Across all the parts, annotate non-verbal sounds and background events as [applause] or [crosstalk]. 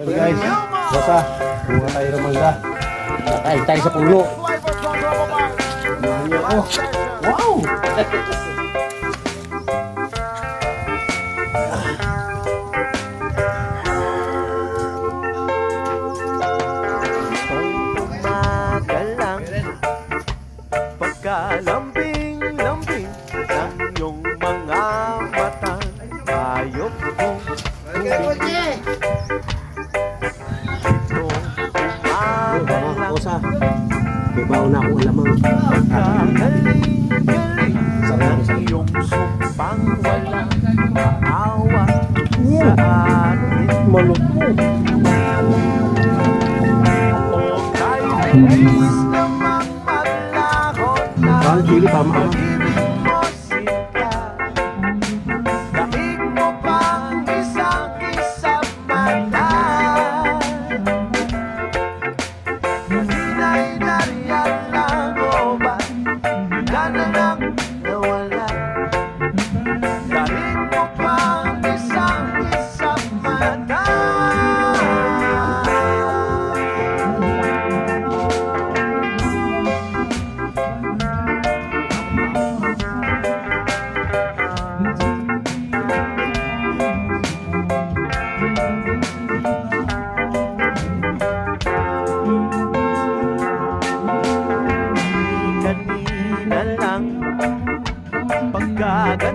Hey guys, basa, bunga tayo ng mangga. Nakain tayo sa niyo ako. Wow! [laughs] Magalang kakosa. May baon na akong alamang. Sarap, sarap. iyong sumpang walang maawa Sa atin na Bakal chili pa, mama. Kanina lang Pagkaganda-ganda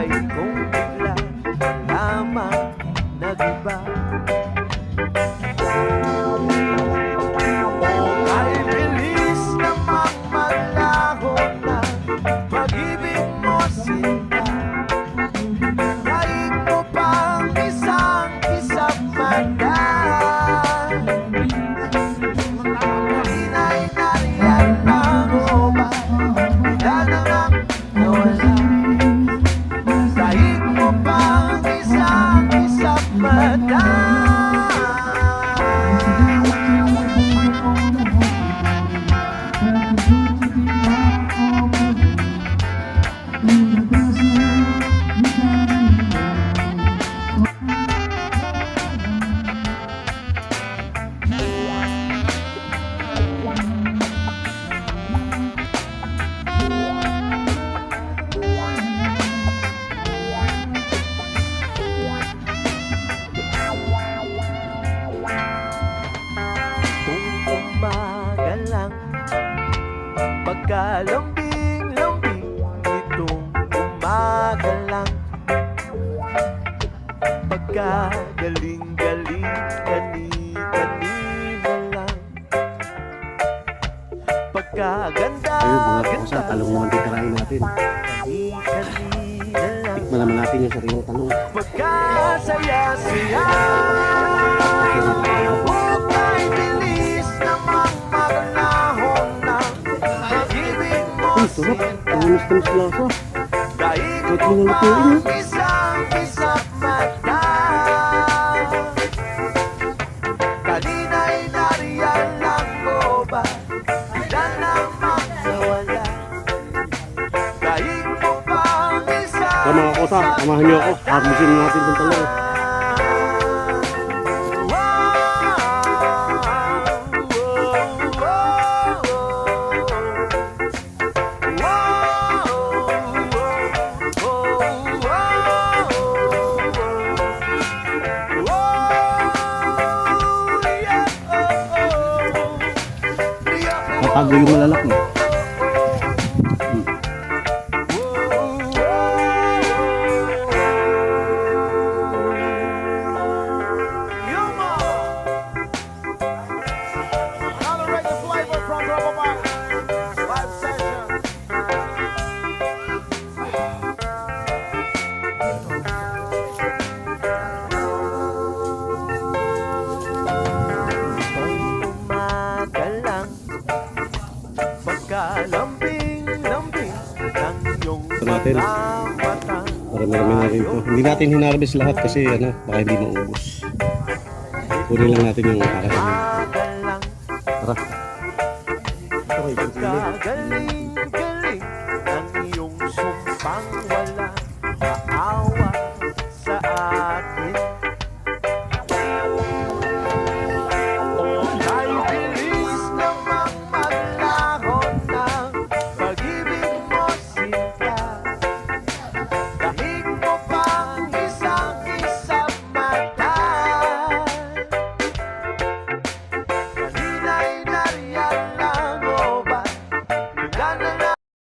I go umaga lang Pagkagaling-galing Kani-kanina lang Pagkaganda Ayun, mga kakosa, talong mga titirain natin. Kani-kanina lang Tikman naman natin yung sariling talong. Pagkasaya-saya Bukay bilis namang maglahon ng Pag-ibig mo Ay, sarap. Ang anis-tamis lasa. Daig Ba't mo nawala Daig mo Kaya mga kakosa, samahan niyo ako. Harvestin natin itong talong. Tatago yung malalaki. natin. Marami-marami na rin to. Hindi natin hinarvest lahat kasi ano, baka hindi maubos. Kunin lang natin yung aras. Tara. Tara.